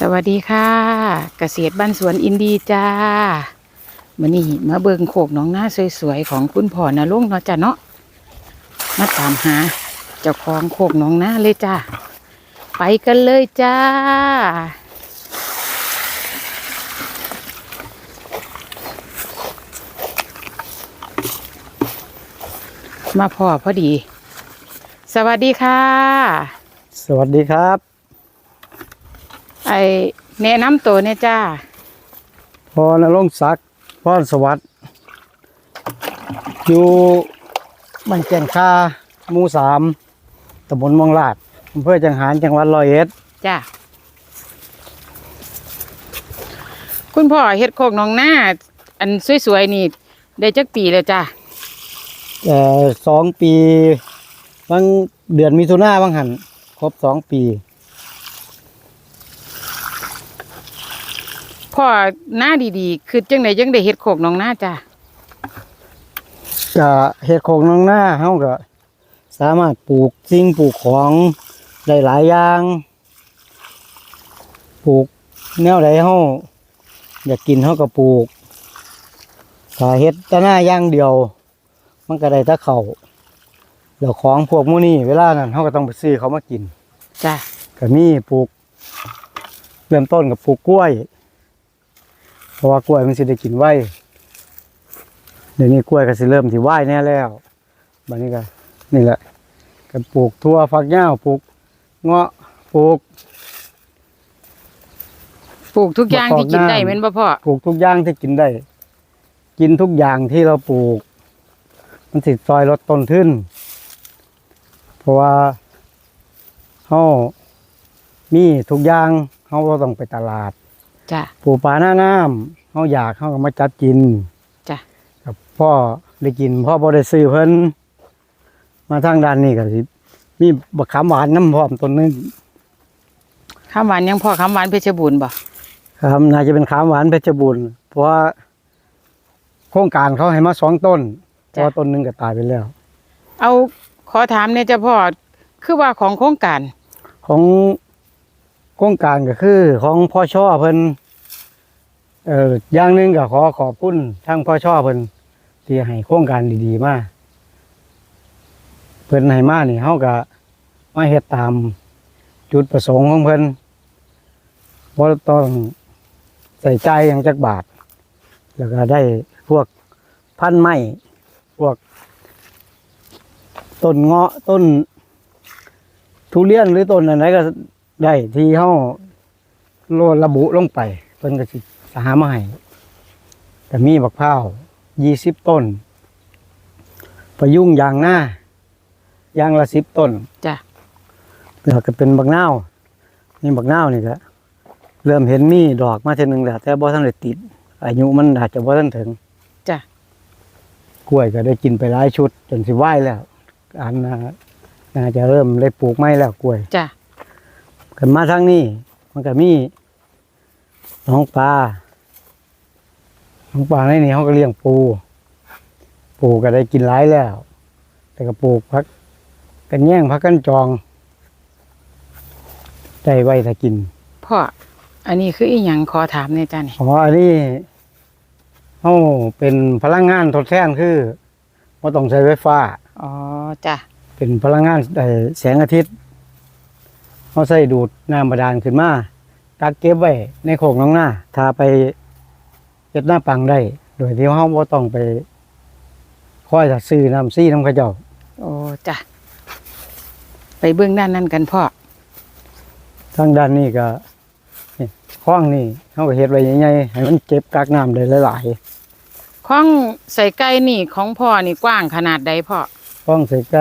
สวัสดีค่ะเกษตรบ้านสวนอินดีจ้ามื่อนี้มาเบิงโขกน้องหน้าสวยๆของคุณพ่อนะลุงเนาะจ้ะเนาะมาตามหาเจ้าของโขกน้องหน้าเลยจ้าไปกันเลยจ้า มาพ่อพอดี สวัสดีค่ะ สวัสดีครับ ไอแนะนำตัวเนี่ยจ้า พอนรงค์ศักดิ์พรสวัสดิ์อยู่บ้านแก่นคาหมู่สามตำบลเมองลาดอำเภอจังหารจังหวัดร้อยเอ็ดจ้า คุณพ่อเฮ็ดโคกหน้องหน้า อันสวยๆนี่ ได้จักปีแล้วจ้าแต่สองปีบางเดือนมิถุนาบางหันครบสองปี พ่อหน้าดีๆ คือจังไดจังได้เฮ็ดโคกหน้องหน้าจ้าก็เฮ็ดโคงน้องหน้าเฮาก็สามารถปลูกสิ่งปลูกของได้หลายอย่างปลูกแนวใดเฮาอยากกินเฮาก็ปลูกถ้าเฮ็ดแต่หน้าอย่างเดียว มันก็ได้แต่เขาวแล้วของพวกหมู่นี้เวลานั้นเฮาก็ต้องไปซื้อเขามากิน จ้าก็มีปลูกเริ่มต้นกับปลูกกล้วย เพราะว่ากล้วยมันสิได้กินไวเดี๋ยวนี้กล้วยก็สิเริ่มที่ไหวแน่แล้วบัดนี้ก็นี่แหละก็ปลูกทั่วฝักยาวปลูกเงาะปลูก ปลูกทุกอย่างที่กินได้มะกอกน้ำแม่นบ่พ่อปลูกทุกอย่างที่กินได้ กินทุกอย่างที่เราปลูก มันสิซอยลดต้นทุนเพราะว่าเฮามีทุกอย่างเฮาบ่ต้องไปตลาด จ้าปลูกปลาหน้าน้ำเฮาอยากเฮาก็มาจัดกินจ้ากับพ่อได้กินพ่อบ่ได้ซื้อเพิ่นมาทางด้านนี้ก็สิมีบักขามหวานน้ำพร้อมต้นหนึงข้ามหวานยังพ่อข้ามหวานเพชรบูรณ์บ่ครับน่าจะเป็นขามหวานเพชรบูรณ์เพราะว่าโครงการเขาให้มาสองต้นแต่ว่าต้นหนึงก็ตายไปแล้ว เอาขอถามเนี่ยจ้าพ่อคือว่าของโครงการ ของ โครงการก็คือของพ่อช่อเพิ่นเอ่ออย่างหนึงก็ขอขอบคุณทางพ่อช่อเพิ่นที่ให้โครงการดีๆมาเพิ่นให้มานี่เฮาก็มาเฮ็ดตามจุดประสงค์ของเพิ่นบ่ต้องใส่ใจหยังจักบาท แล้วก็ได้พวกพันไม้พวกต้นเงาะต้นทุเรียนหรือต้นอะไรก็ ได้ที่เฮาโลดระบุลงไปเพิ่นก็สิหามาให้แต่มีบักพร้าวยี่สิบต้นประยุงยางหน้ายางละสิบต้นจ้าแล้วก็เป็นบักนาวนี่บักนาวนี่ก็เริ่มเห็นมีดอกมาเทีนึงแล้วแต่บ่ทันได้ติด อายุมันอาจจะบ่ทันถึงจ้ากล้วยก็ได้กินไปหลายชุด จนสิไหวแล้ว อันน่าน่าจะเริ่มได้ปลูกไม้แล้วกล้วยจ้า กันมาทางนี้ มันก็มีน้องปลาน้องปลาในนี้เขาก็เลี้ยงปู ปูก็ได้กินหลายแล้ว แต่ก็ปลูกพักกันแย่งพักกันจองได้ไว้ถ้ากินพ่ออันนี้คืออีหยังขอถามเนี่ยจ้านี่เพราะอันนี้เขาเป็นพลังงานทดแทนคือว่าต้องใช้ไฟฟ้า อ๋อจ้าเป็นพลังงานเอ่อแสงอาทิตย์ เขาใส่ดูดน้ำบาดาลขึ้นมากักเก็บไว้ในโขงน้องหน้าถ้าไปเก็ดหน้าปังได้ โดยที่เขาบ่ต้องไปคอยจะซื้อน้ำซี่น้ำเข้าเจ้าโอ้จ้าไปเบื้องด้านนั้นกันพ่อทางด้านนี้ก็นี่คล้องนี่เขาก็เฮ็ดไว้ใหญ่ๆให้มันเก็บกักน้ำได้หลายข้องใส่ไก่นี่ของพ่อนี่กว้างขนาดใดพ่อๆคล้องใส่ใจ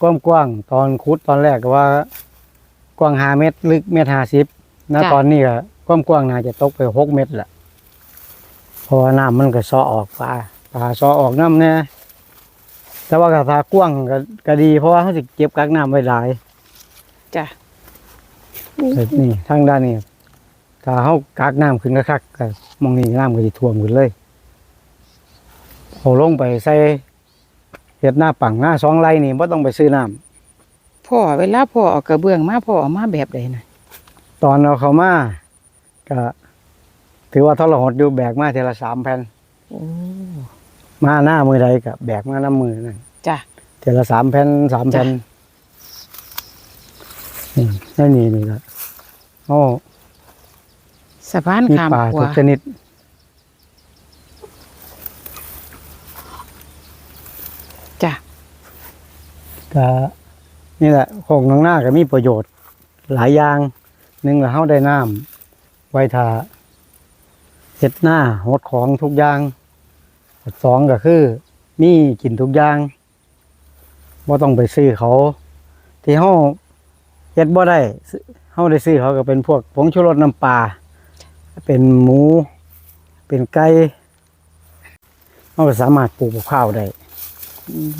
กว้างๆตอนขุดตอนแรกก็ว่า กว้างห้าเมตร ลึกเมตรห้าสิบนะตอนนี้ก็ความกว้างน่าจะตกไปหกเมตรแหละเพราะว่าน้ำมันก็ซ้อออกปลาปลาซ้อออกน้ำเนี่ยแต่ว่ากระทากว้างก็ก็ดี เพราะว่าเขาสิเก็บกักน้ำไว้หลาย จ้ะแต่นี่ทางด้านนี้ถ้าเขากักน้ำขึ้นก็คักก็มองนี่น้ำก็จะท่วมขึ้นเลยเอาลงไปใส่เห็ดหน้าปังหน้าสองไร่นี่ไ่ต้องไปซื้อน้ พ่อเวลาพ่อเอากระเบื้องมาพ่อเอามาแบบใดนะำตอนเราเขามาก็ ถือว่าทรหดอยู่แบกมาเทละสามแผ่นโอ้มาหน้ามือใดกับแบกมาน้ำมือนั่นจ้ะ เทละสามแผ่นสามแผ่นนี่ได้นี่นี่ละโอ้สะพานมีข้ามปลาขัทุวกชนิด จ้ะก็ นี่แหละโคกหน้องหน้าก็มีประโยชน์ หลายอย่างหนึ่งละเฮาได้น้ำไว้ทาเฮ็ดหน้าหดของทุกอย่างสองก็คือ มีกินทุกอย่างบ่ต้องไปซื้อเขา ที่เฮาเฮ็ดบ่ได้ซื้อเฮาได้ซื้อเขาก็เป็นพวกผงชูรสน้ำปลาเป็นหมู เป็นไก่เฮาก็สามารถปลูกมะพร้าวได้อืม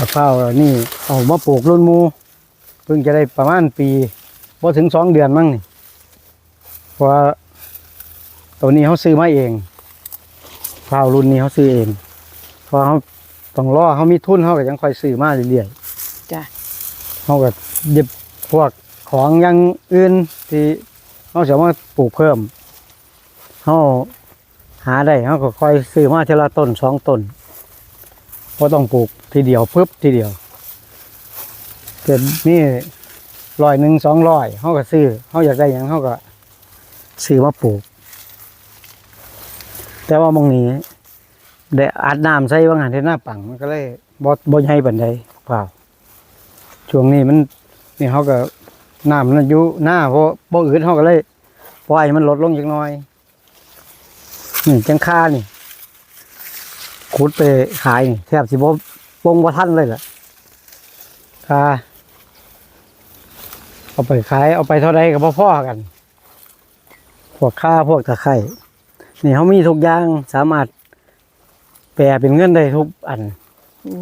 มะพร้าวนี่เอามาปลูกรุ่นหมู เพิ่งจะได้ประมาณปีพอถึงสองเดือนมั้งนี่เพราะว่าตัวนี้เขาซื้อมาเองมะพร้าวรุ่นนี้เขาซื้อเองเพราะเขาต้องรอเขามีทุนเขาก็ยังค่อยซื้อมาเรื่อยจ้ะๆเขาก็หยิบพวกของอยังอื่นที่เขาจะมาปลูกเพิ่มเขาหาได้เขาก็ค่อยซื้อมาทีละต้นสองต้นเพราะต้องปลูกทีเดียวปึ๊บทีเดียว เกิดนี่ร้อยหนึ่งสองร้อยเขาก็ซื้อเขาอยากได้อย่างเขาก็ซื้อมาปลูก แต่ว่ามองนี้ได้อัดน้ำใส่ว่างานที่หน้าปังมันก็เลยบ่บ่ใหญ่บันไดเปล่าช่วงนี้มันนี่เขาก็น้ำมันอยู่หน้าเพราะบ่อื่นเขาก็เลยปล่อยมันลดลงจักน้อยนี่จังค่านี่ขุดไปขายนี่แทบสิบ่ปงบ่ทันเลยล่ะค่า เอาไปขายเอาไปเท่าใดก็บ่พอกัน พวกค่าพวกตะไคร่นี่เขามีทุกอย่างสามารถ แปลเป็นเงินได้ทุกอันโอ้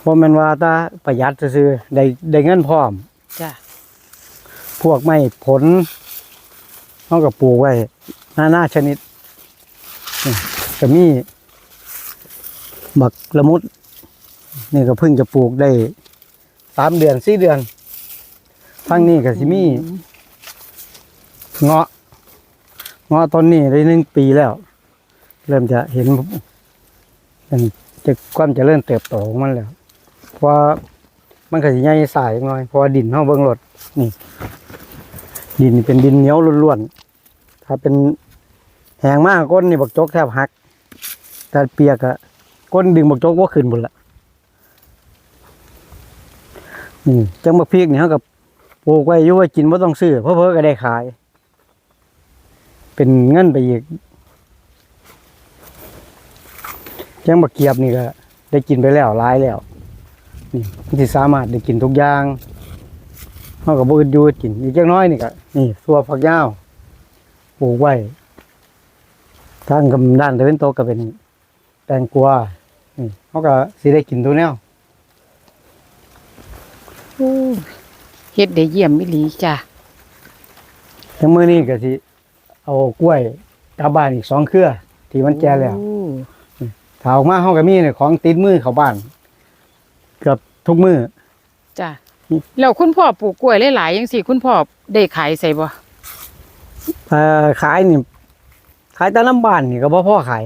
เพราะมันว่าแตาประหยัดซื่อๆได้ได้เงินพร้อมจ้ะพวกไม้ผลเขาก็ปลูกไว้นานาชนิดนี่ก็มีบักละมุดนี่ก็เพิ่งจะปลูกได้สามเดือนสี่เดือน ทั้งนี้ก็สิมีเงาะเงาะต้นนี้ได้หนึ่งปีแล้ว เริ่มจะเห็นมันจะความจะเริ่มเติบโตของมันแล้วเพราะมันก็สิใหญ่สายหน่อยเพราะดินเฮาเบิ่งรถนี่ ดินเป็นดินเหนียวล้วนๆถ้าเป็นแห้งมากก้นนี่บักจกแทบหัก แต่เปียกอะก้นดึงบักจกว่าขึ้นหมดละนี่จังบักพริกนี่เขากับ ปลูกไว้ยู่ไว้กินว่าต้องซื้อเพราะเพิ่ก็ได้ขาย เป็นเงินไปอีกจังบักเกียบนี่ก็ได้กินไปแล้วหลายแล้วนี่มันสิสามารถได้กินทุกอย่างเขากับบืนอยู่กินอีกจังน้อยนี่ก็นี่สัวผักยาวปลูกไว้ทางกำด้านตะเวนตกก็เป็นแตงกวานี่เขาก็สิได้กินตัวแนวอ ฮ็ดได้เยี่ยมอีหลีจ้ะทั้งมื้อนี้ก็สิเอากล้วยกลับบ้านอีกสองเครือ ที่มันแก่แล้วโอ้ถ้าออกมาเฮาก็มีเนี่ยของติดมือเข้าบ้านเกือบทุกมื้อจ้ะแล้วคุณพ่อปลูกกล้วยหลายๆจังซี่คุณพ่อได้ขายใส่บ่เอ่อขายนี่ขายแต่น้ำบ้านนี่ก็บ่พอขาย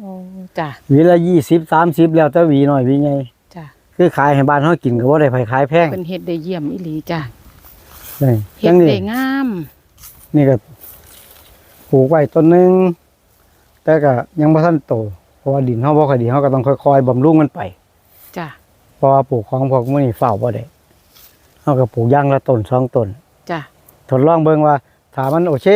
โอ้จ้ะหวีละ20 30แล้วแต่หวีน้อยหวีใหญ่จ้ะคือขายให้บ้านเฮากินก็บ่ได้ไปขายแพง เพิ่นเฮ็ดได้เยี่ยมอีหลีจ้ะ นี่เฮ็จัดงนี้ได้งาม นี่ก็ปลูกไว้ต้นหนึง แต่ก็ยังบ่ทันโต เพราะว่าดินเฮาบ่ค่อยดีเฮาก็ต้องค่อยๆบำรุงมันไปจ้ะเพราะว่าปลูกของพวกมื้อนี้เฝ้าบ่ได้เฮาก็ปลูกอย่างละต้นสองต้นจ้ะทดลองเบิ่งว่าถ้ามันโอเค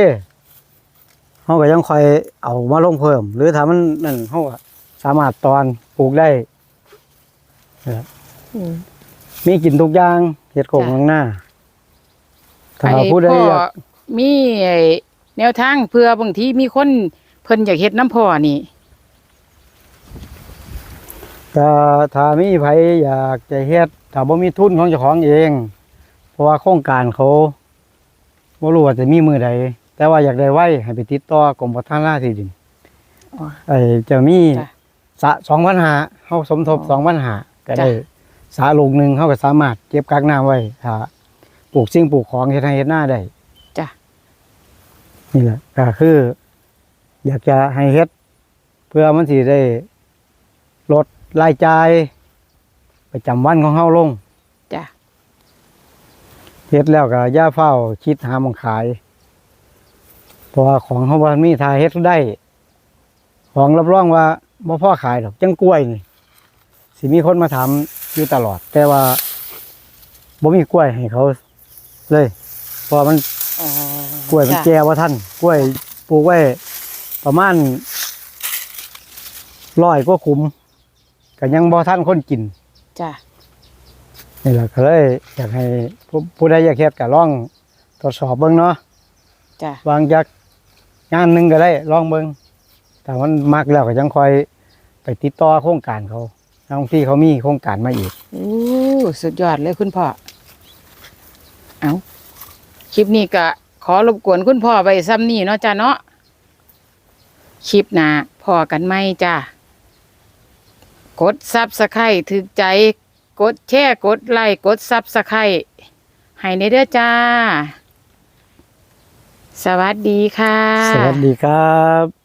เฮาก็ยังค่อยเอามาลงเพิ่ม หรือถ้ามันนั่นเฮาก็สามารถตอนปลูกได้อืมมีกินทุกอย่างเฮ็ดโคงจ้ะข้างหน้า ถ้าไอ้ผู้ใดพ่ออยากมีไอ้แนวทางเพื่อบางทีมีคนเพิ่นอยากเฮ็ดน้ำพ่อนี่ก็ถ้ามีไผอยากจะเฮ็ดถ้าบ่มีทุนของเจ้าของเอง เพราะว่าโครงการเขาบ่รู้ว่าจะมีมือใดแต่ว่าอยากได้ไว้ให้ไปติดต่อกรมพัฒนาที่ดินอ๋อไอ้จะมีจ้ะสระ2,500เฮาสมทบอ๋อ2,500ก็ได้สระลูกหนึงเฮาก็สามารถเก็บกักน้ำไว้ถ้า ปลูกสิ่งปลูกของเฮ็ดให้เฮ็ดหน้าได้จ้ะ นี่แหละก็คือ อยากจะให้เฮ็ด เพื่อมันสิได้ลดรายจ่ายประจำวันของเฮาลงจ้ะ เฮ็ดแล้วก็อย่าเฝ้าคิดหาหมองขาย เพราะว่าของเฮาบ่มีทาเฮ็ดได้ ของรับรองว่าบ่พอขายดอกจังกล้วยนี่สิมีคนมาถามอยู่ตลอด แต่ว่าบ่มีกล้วยให้เขา เลยเพราะมันอ๋อกล้วยมันจ้ะแก่ว่าท่านกล้วยปลูกไว้ประมาณร้อยกว่าขุมก็ยังบ่ท่านคนกิน จ้ะนี่แหละก็เลยอยากให้ผู้ผู้ใดอยากเฮ็ดก็ลองตรวจสอบเบิ่งเนาะจ้ะวางจากงานหนึงก็ได้ลองเบิ่งแต่มันมักแล้วก็ยังคอยไปติดต่อโครงการเขาบางที่เขามีโครงการมาอีกโอ้สุดยอดเลยคุณพ่อเอา คลิปนี้ก็ขอรบกวนคุณพ่อไปซ้ำนี่เนาะจ้ะเนาะคลิปหน้าพอกันไหมจ้ากดซับสไครถึกใจ กดแชร์กดไลค์กดซับสไครให้ในเด้อจ้า สวัสดีค่ะ สวัสดีครับ